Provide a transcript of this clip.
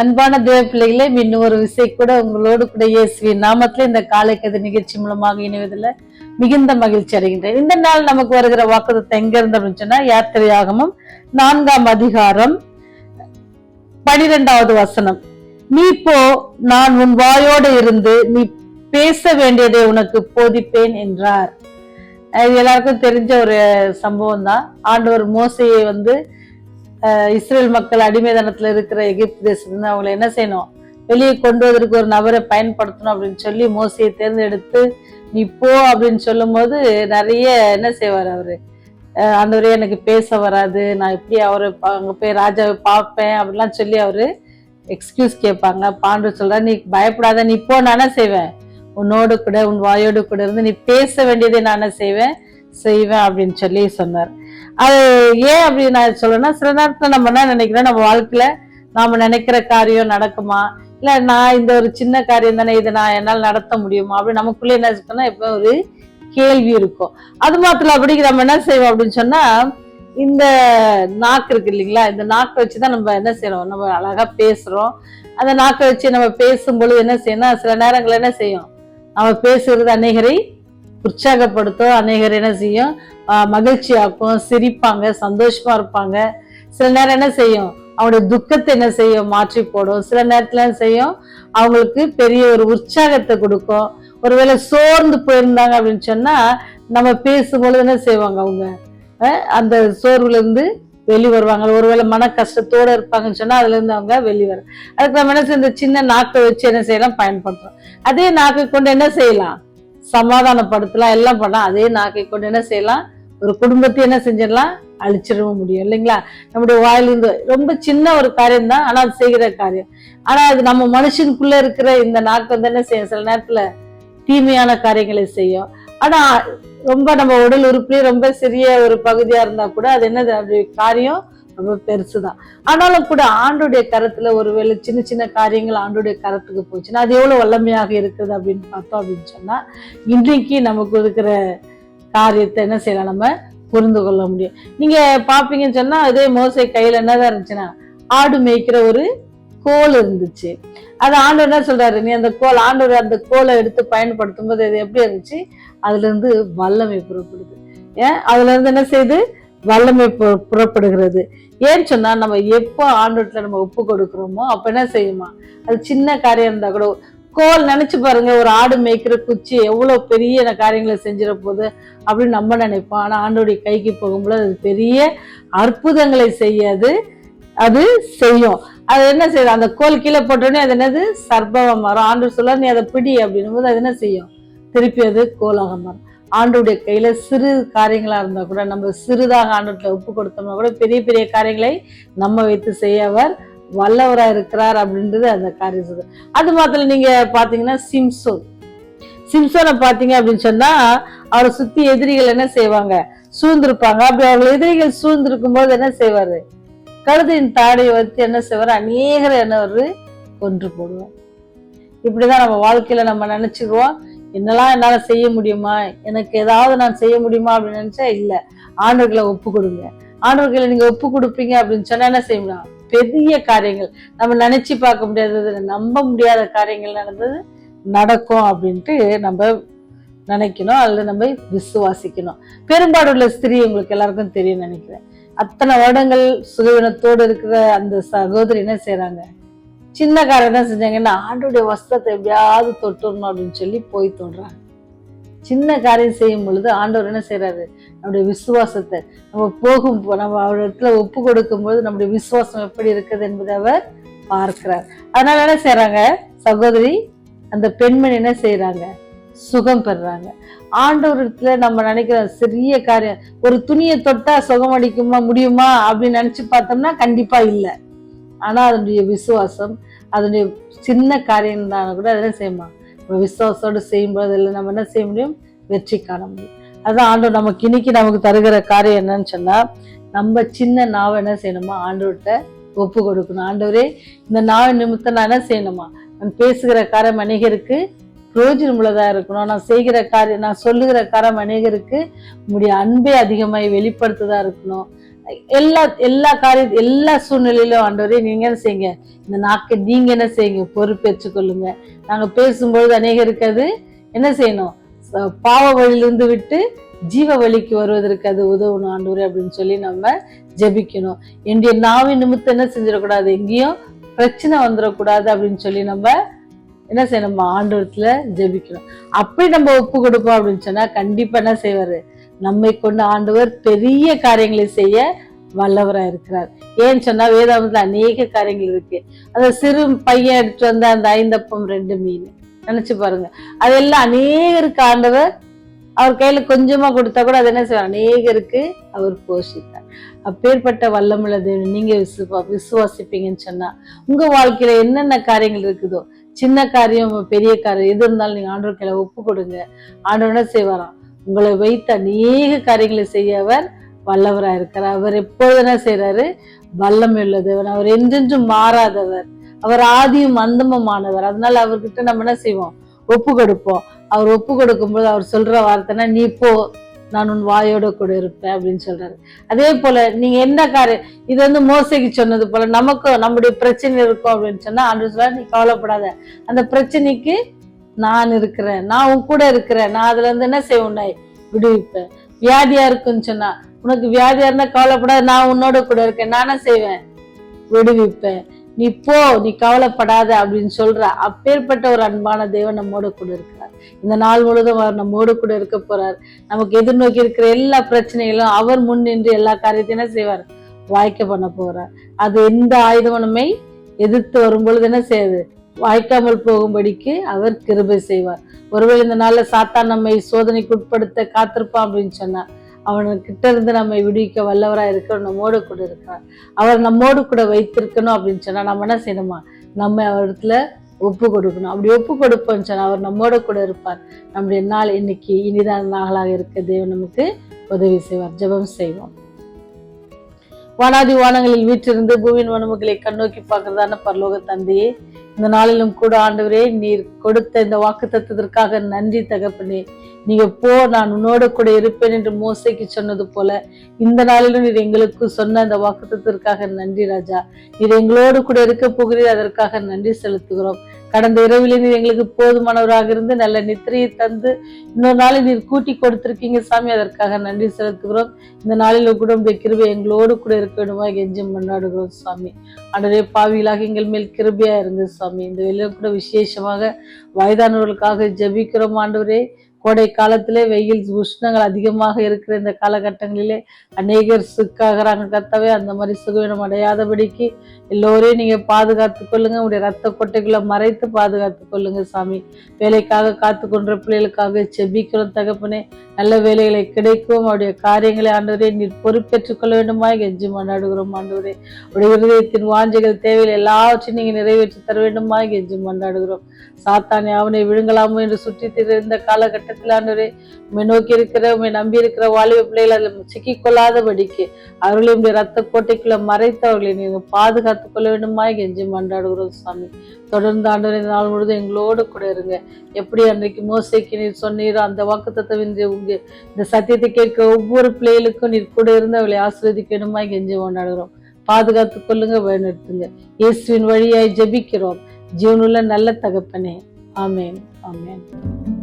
அன்பான தேவ பிள்ளைகளே இன்னும் ஒரு விசை கூட உங்களோடு கூட இயேசுவின் நாமத்துல இந்த காலை கதை நிகழ்ச்சி மூலமாக இணைவதில் மிகுந்த மகிழ்ச்சி அடைகின்றேன். இந்த நாள் நமக்கு வருகிற வாக்குதத்தை எங்க இருந்து அப்படின்னு சொன்னா யாத்திரையாகமும் நான்காம் அதிகாரம் பனிரெண்டாவது வசனம். நீ போ நான் உன் வாயோடு இருந்து நீ பேச வேண்டியதை உனக்கு போதிப்பேன் என்றார். எல்லாருக்கும் தெரிஞ்ச ஒரு சம்பவம் தான் ஆண்டவர் மோசையை வந்து இஸ்ரேல் மக்கள் அடிமைதனத்தில் இருக்கிற எகிப்து தேசத்துலேருந்து அவங்களை என்ன செய்யணும்? வெளியே கொண்டு வருவதற்கு ஒரு நபரை பயன்படுத்தணும் அப்படின்னு சொல்லி மோசியை தேர்ந்தெடுத்து நீ போ அப்படின்னு சொல்லும்போது நிறைய என்ன செய்வார் அவர்? அந்தவரே எனக்கு பேச வராது. நான் இப்படி அவரை பா- போய் ராஜாவை பார்ப்பேன் அப்படிலாம் சொல்லி அவர் எக்ஸ்கியூஸ் கேட்பாங்க. பாண்டு சொல்றா நீ பயப்படாத நீ போ நான் என்ன செய்வேன்? உன்னோடு கூட உன் வாயோடு கூட இருந்து நீ பேச வேண்டியதை நான் என்ன செய்வேன்? செய்வேன் அப்படின்னு சொல்லி சொன்னார். அது ஏன் அப்படி நான் சொல்றேன்னா சில நேரத்தில் நம்ம என்ன நினைக்கிறோம்? நம்ம வாழ்க்கையில நாம நினைக்கிற காரியம் நடக்குமா? இல்ல நான் இந்த ஒரு சின்ன காரியம் தானே இதை நான் என்னால் நடத்த முடியுமா? அப்படின்னு நமக்குள்ளே என்ன இருக்குன்னா எப்ப ஒரு கேள்வி இருக்கும். அது மாத்திரம் அப்படி நம்ம என்ன செய்வோம் அப்படின்னு சொன்னா இந்த நாக்கு இருக்கு இல்லைங்களா? இந்த நாக்கை வச்சுதான் நம்ம என்ன செய்யறோம்? நம்ம அழகா பேசுறோம். அந்த நாக்கை வச்சு நம்ம பேசும்பொழுது என்ன செய்யணும் சில நேரங்கள்ல என்ன செய்யும்? நம்ம பேசுறது அநேகரை உற்சாகப்படுத்தும் அநேகர் என்ன செய்யும்? மகிழ்ச்சியாக்கும் சிரிப்பாங்க சந்தோஷமா இருப்பாங்க. சில நேரம் என்ன செய்யும்? அவனுடைய துக்கத்தை என்ன செய்யும்? மாற்றி போடும். சில நேரத்துல என்ன செய்யும்? அவங்களுக்கு பெரிய ஒரு உற்சாகத்தை கொடுக்கும். ஒருவேளை சோர்ந்து போயிருந்தாங்க அப்படின்னு சொன்னா நம்ம பேசும்பொழுது என்ன செய்வாங்க அவங்க? அந்த சோர்வுல இருந்து வெளி வருவாங்க. ஒருவேளை மன கஷ்டத்தோட இருப்பாங்கன்னு சொன்னா அதுல இருந்து அவங்க வெளி வரும் அதுக்கு நம்ம என்ன செய்ய இந்த சின்ன நாக்கை வச்சு என்ன செய்யலாம்? பயன்படுத்துறோம். அதே நாக்கை கொண்டு என்ன செய்யலாம்? சமாதானப்படுத்தலாம் எல்லாம் பண்ணலாம். அதே நாக்கை கொண்டு என்ன செய்யலாம்? ஒரு குடும்பத்தை என்ன செஞ்சிடலாம்? அழிச்சிடவும் முடியும் இல்லைங்களா? நம்முடைய வாயிலிருந்து ரொம்ப சின்ன ஒரு காரியம் தான் ஆனா அது செய்கிற காரியம். ஆனா அது நம்ம மனுஷனுக்குள்ள இருக்கிற இந்த நாக்கு வந்து என்ன செய்யும்? சில நேரத்துல தீமையான காரியங்களை செய்யும். ஆனா ரொம்ப நம்ம உடல் உறுப்புலயே ரொம்ப சிறிய ஒரு பகுதியா இருந்தா கூட அது என்னது? அப்படி காரியம். ரொம்ப பெருசுதான். ஆனாலும் கூட ஆண்டுடைய கரத்துல ஒருவேளை சின்ன சின்ன காரியங்கள் ஆண்டுடைய கரத்துக்கு போச்சுன்னா அது எவ்வளவு வல்லமையாக இருக்குது அப்படின்னு பார்த்தோம் அப்படின்னு சொன்னா இன்றைக்கு நமக்கு இருக்கிற காரியத்தை என்ன செய்யலாம்? நம்ம புரிந்து கொள்ள முடியும். நீங்க பாப்பீங்கன்னு சொன்னா அதே மோசை கையில என்னதான் இருந்துச்சுன்னா ஆடு மேய்க்கிற ஒரு கோல் இருந்துச்சு. அது ஆண்டவர் என்ன சொல்றாரு? நீ அந்த கோல் ஆண்டவர் அந்த கோலை எடுத்து பயன்படுத்தும் போது அது எப்படி இருந்துச்சு? அதுல இருந்து வல்லமை புறப்படுது. ஏன்? அதுல இருந்து என்ன செய்யுது வல்லமை புறப்படுகிறது. ஏன்னு சொன்னால் நம்ம எப்போ ஆண்டோட்டில் நம்ம ஒப்பு கொடுக்குறோமோ அப்போ என்ன செய்யுமா? அது சின்ன காரியம் இருந்தால் கூட கோல் நினச்சி பாருங்க ஒரு ஆடு மேய்க்கிற குச்சி எவ்வளோ பெரிய காரியங்களை செஞ்சிட போகுது அப்படின்னு நம்ம நினைப்போம். ஆனால் ஆண்டோடைய கைக்கு போகும்போது அது பெரிய அற்புதங்களை செய்யாது அது செய்யும். அது என்ன செய்யுது? அந்த கோல் கீழே போட்டோடனே அது என்னது? சர்பவ மரம் ஆண்டு சொல்ல நீ அதை பிடி அப்படின்னும் போது அது என்ன செய்யும்? திருப்பி அது கோலாக மரம் ஆண்டுடைய கையில் சிறு காரியங்களா இருந்தால் கூட நம்ம சிறிதாக ஆண்டோட்டில் ஒப்பு கொடுத்தோம்னா கூட பெரிய பெரிய காரியங்களை நம்ம வைத்து செய்ய அவர் வல்லவராக இருக்கிறார் அப்படின்றது அந்த காரியம் அது மாத்திரம் நீங்க பார்த்தீங்கன்னா சிம்சோன். சிம்சோனை பார்த்தீங்க அப்படின்னு சொன்னா அவரை சுற்றி எதிரிகள் என்ன செய்வாங்க? சூழ்ந்திருப்பாங்க. அப்படி அவர்கள் எதிரிகள் சூழ்ந்திருக்கும் போது என்ன செய்வார்? கழுதையின் தாடையை வச்சு என்ன செய்வார்? அநேகரை என்ன ஒரு கொன்று போடுவோம் இப்படிதான் நம்ம வாழ்க்கையில நம்ம நினைச்சுக்குவோம். என்னெல்லாம் என்னால் செய்ய முடியுமா? எனக்கு ஏதாவது நான் செய்ய முடியுமா அப்படின்னு நினச்சா இல்லை. ஆண்டவர்களை ஒப்பு கொடுங்க. ஆண்டவர்களை நீங்கள் ஒப்பு கொடுப்பீங்க அப்படின்னு சொன்னால் என்ன செய்யணும் பெரிய காரியங்கள். நம்ம நினச்சி பார்க்க முடியாதது நம்ப முடியாத காரியங்கள் நடந்தது நடக்கும் அப்படின்ட்டு நம்ம நினைக்கணும். அல்லது நம்ம விசுவாசிக்கணும். பெரும்பாடுள்ள ஸ்திரீ உங்களுக்கு எல்லாருக்கும் தெரியும் நினைக்கிறேன். அத்தனை வருடங்கள் சுகவினத்தோடு இருக்கிற அந்த சகோதரி என்ன செய்கிறாங்க சின்ன காரியம் என்ன செஞ்சாங்கன்னா ஆண்டுடைய வஸ்திரத்தை எப்படியாவது தொட்டுடணும் அப்படின்னு சொல்லி போய் தொடுறாங்க சின்ன காரியம் செய்யும் பொழுது ஆண்டவர் என்ன செய்றாரு? நம்முடைய விசுவாசத்தை நம்ம போகும் நம்ம அவர் இடத்துல ஒப்பு கொடுக்கும் பொழுது நம்முடைய விசுவாசம் எப்படி இருக்குது என்பதை அவர் பார்க்கிறார். அதனால என்ன செய்கிறாங்க சகோதரி அந்த பெண்மணி என்ன செய்கிறாங்க சுகம் பெறுறாங்க. ஆண்டவரிடத்துல நம்ம நினைக்கிற சிறிய காரியம் ஒரு துணியை தொட்டா சுகம் அடிக்குமா முடியுமா அப்படின்னு நினைச்சு பார்த்தோம்னா கண்டிப்பா இல்லை. ஆனால் அதனுடைய விசுவாசம் அதனுடைய சின்ன காரியம் தான் கூட அதெல்லாம் செய்யுமா நம்ம விசுவாசத்தோடு செய்யும்போது அதில் நம்ம என்ன செய்ய முடியும்? வெற்றி காண முடியும். அதுதான் ஆண்டவர் நமக்கு இன்னைக்கு நமக்கு தருகிற காரியம் என்னன்னு சொன்னால் நம்ம சின்ன நாவை என்ன செய்யணுமா? ஆண்டவர்கிட்ட ஒப்பு கொடுக்கணும். ஆண்டவரே இந்த நாவை நிமித்தம் நான் என்ன செய்யணுமா? நான் பேசுகிற காரியம் அநேகருக்கு புரோஜனம் உள்ளதாக இருக்கணும். நான் செய்கிற காரியம் நான் சொல்லுகிற காரியம் அநேகருக்கு உங்களுடைய அன்பை அதிகமாகி வெளிப்படுத்துதா இருக்கணும். எல்லா எல்லா காரிய எல்லா சூழ்நிலையிலும் ஆண்டவரே நீங்க என்ன செய்யுங்க? இந்த நாக்கை நீங்க என்ன செய்யுங்க? பொறுப்பேற்று கொள்ளுங்க நாங்க பேசும்பொழுது அநேகருக்கு அது என்ன செய்யணும்? பாவ வழியிலிருந்து விட்டு ஜீவ வழிக்கு வருவதற்கு அது உதவணும் ஆண்டவரே அப்படின்னு சொல்லி நம்ம ஜெபிக்கணும். என்னுடைய நாவின் நிமித்தம் என்ன செஞ்சிடக்கூடாது? எங்கேயும் பிரச்சனை வந்துடக்கூடாது அப்படின்னு சொல்லி நம்ம என்ன செய்யணும்? நம்ம ஆண்டவரத்துல ஜெபிக்கணும். அப்படி நம்ம ஒப்பு கொடுப்போம் அப்படின்னு சொன்னா கண்டிப்பா என்ன செய்வாரு? நம்மை கொண்டு ஆண்டவர் பெரிய காரியங்களை செய்ய வல்லவராக இருக்கிறார். ஏன்னு சொன்னால் வேதாமத்தில் அநேக காரியங்கள் இருக்கு. அந்த சிறு பையன் எடுத்துட்டு வந்த அந்த ஐந்தப்பம் ரெண்டு மீன். நினச்சி பாருங்க. அதெல்லாம் அநேகருக்கு ஆண்டவர் அவர் கையில கொஞ்சமா கொடுத்தா கூட அது என்ன செய்வார்? அநேகருக்கு அவர் போஷித்தார் அப்பேற்பட்ட வல்லமுள்ள தேவன். நீங்க விசுவா விசுவாசிப்பீங்கன்னு சொன்னா உங்க வாழ்க்கையில என்னென்ன காரியங்கள் இருக்குதோ சின்ன காரியம் பெரிய காரியம் எது இருந்தாலும் நீங்கள் ஆண்டவர் கையில் ஒப்பு கொடுங்க. ஆண்டவர் என்ன செய்வாராம்? உங்களை வைத்து அநேக காரியங்களை செய்ய அவர் வல்லவராக இருக்கிறார். அவர் எப்பொழுது என்ன செய்கிறாரு வல்லமை உள்ளதவன் அவர் என்றென்றும் மாறாதவர். அவர் ஆதியும் அந்தமமானவர். அதனால அவர்கிட்ட நம்ம என்ன செய்வோம்? ஒப்பு கொடுப்போம். அவர் ஒப்பு கொடுக்கும்போது அவர் சொல்ற வார்த்தைனா நீ போ நான் உன் வாயோட கூட இருப்பேன் அப்படின்னு சொல்றாரு. அதே போல நீங்க என்ன காரியம்? இது வந்து மோசைக்கு சொன்னது போல நமக்கும் நம்முடைய பிரச்சனை இருக்கும் அப்படின்னு சொன்னா அன்று சொல்ல நீ கவலைப்படாத. அந்த பிரச்சனைக்கு நான் இருக்கிறேன் நான் உன் கூட இருக்கிறேன் நான் அதுல இருந்து என்ன செய்வேன்? உன்னை விடுவிப்பேன். வியாதியா இருக்குன்னு சொன்னா உனக்கு வியாதியா இருந்தா கவலைப்படாது நான் உன்னோட கூட இருக்கேன். நானே செய்வேன்? விடுவிப்பேன். நீ போ நீ கவலைப்படாத அப்படின்னு சொல்ற அப்பேற்பட்ட ஒரு அன்பான தேவன் நம்மோட கூட இருக்கிறார். இந்த நாள் முழுதும் அவர் நம்மோடு கூட இருக்க போறார். நமக்கு எதிர்நோக்கி இருக்கிற எல்லா பிரச்சனைகளும் அவர் முன் நின்று எல்லா காரியத்தையும் என்ன செய்வார்? வாய்க்க பண்ண போறார். அது எந்த ஆயுதம் நம்மை எதிர்த்து வரும்பொழுது என்ன செய்யுது? வாய்க்காமல் போகும்படிக்கு அவர் கிருபை செய்வார். ஒருவேளை இந்த நாள்ல சாத்தான் நம்மை சோதனைக்கு உட்படுத்த காத்திருப்பான் அப்படின்னு சொன்னா அவனுக்கிட்ட இருந்து நம்மை விடுவிக்க வல்லவரா இருக்க நம்மோடு கூட இருக்கிறார் அவர் நம்மோடு கூட வைத்திருக்கணும் அப்படின்னு சொன்னா நம்ம என்ன செய்யணுமா? நம்ம அவரிடத்துல ஒப்பு கொடுக்கணும். அப்படி ஒப்பு கொடுப்போம்னு சொன்னா அவர் நம்மோட கூட இருப்பார். நம்முடைய நாள் இன்னைக்கு இனிதான நாளாக இருக்க தேவன் நமக்கு உதவி செய்வார். ஜெபம் செய்வோம். வானாதி வானங்களில் வீற்றிருந்து பூவின் வனமுகளை கண்ணோக்கி பார்க்கறதான பரலோக தந்தையே இந்த நாளிலும் கூட ஆண்டவரே நீர் கொடுத்த இந்த வாக்கு தத்துவதற்காக நன்றி தகப்பனே. நீங்க போ நான் உன்னோட கூட இருப்பேன் என்று மோசைக்கு சொன்னது போல இந்த நாளிலும் நீர் எங்களுக்கு சொன்ன அந்த வாக்கு தத்துவதற்காக நன்றி ராஜா. நீர் எங்களோடு கூட இருக்க போகிறீர் அதற்காக நன்றி செலுத்துகிறோம். கடந்த இரவிலே நீர் எங்களுக்கு போதுமானவராக இருந்து நல்ல நித்திரையை தந்து இன்னொரு நாளில் நீர் கூட்டி கொடுத்திருக்கீங்க சாமி அதற்காக நன்றி செலுத்துகிறோம். இந்த நாளில் கூட உடைய கிருபை எங்களோடு கூட இருக்க வேண்டுமா எஞ்சம் கொண்டாடுகிறோம் சாமி. ஆண்டவரே பாவிகளாக எங்கள் மேல் கிருபையா இருந்து சாமி சுவாமி. இந்த வெளியில கூட விசேஷமாக வயதானவர்களுக்காக ஜெபிக்கிறோம் ஆண்டவரே. கோடை காலத்திலே வெயில் உஷ்ணங்கள் அதிகமாக இருக்கிற இந்த காலகட்டங்களிலே அநேகர் சிக்காகிறாங்க. கத்தவே அந்த மாதிரி சுகவீனம் அடையாதபடிக்கு எல்லோரையும் நீங்கள் பாதுகாத்து கொள்ளுங்க. உடைய ரத்த கொட்டைகளை மறைத்து பாதுகாத்து கொள்ளுங்க சாமி. வேலைக்காக காத்து கொன்ற பிள்ளைகளுக்காக செபிக்கிறோம் தகப்பனே. நல்ல வேலைகளை கிடைக்கும். அவருடைய காரியங்களை ஆண்டவரே நீர் பொறுப்பேற்றுக் கொள்ள வேண்டுமா கெஞ்சி மன்றாடுகிறோம் ஆண்டவரே. உடைய இருதயத்தின் வாஞ்சைகள் தேவையில் எல்லாவற்றையும் நீங்கள் நிறைவேற்றி தர வேண்டுமா கெஞ்சி மன்றாடுகிறோம் சாத்தானே அவனை விழுங்கலாமோ என்று சுற்றி திரிந்த காலகட்டத்தில் ஆண்டவரே உண்மை நோக்கி இருக்கிற உண்மை நம்பி இருக்கிற வாலிப பிள்ளைகள் அதில் சிக்கிக் கொள்ளாதபடிக்கு அவர்களுடைய ரத்த கோட்டைக்குள்ள மறைத்து அவர்களை நீங்க பாதுகாத்துக் கொள்ள வேண்டுமாய் கெஞ்சி மன்றாடுகிறோம் சாமி. தொடர்ந்து ஆண்டவரே நாள் முழுதும் எங்களோடு கூட இருங்க. எப்படி அன்றைக்கு மோசைக்கு நீர் சொன்னீரோ அந்த வாக்குத்தத்தவின் உங்க இந்த சத்தியத்தை கேட்க ஒவ்வொரு பிள்ளைகளுக்கும் நீர் கூட இருந்து அவளை ஆசீர்வதிக்க வேண்டுமாய் கெஞ்சி கொண்டாடுகிறோம் பாதுகாத்துக் கொள்ளுங்க வழிநடத்துங்க. இயேசுவின் வழியாய் ஜெபிக்கிறோம். ஜீவனுள்ள நல்ல தகப்பனே. ஆமேன். ஆமேன்.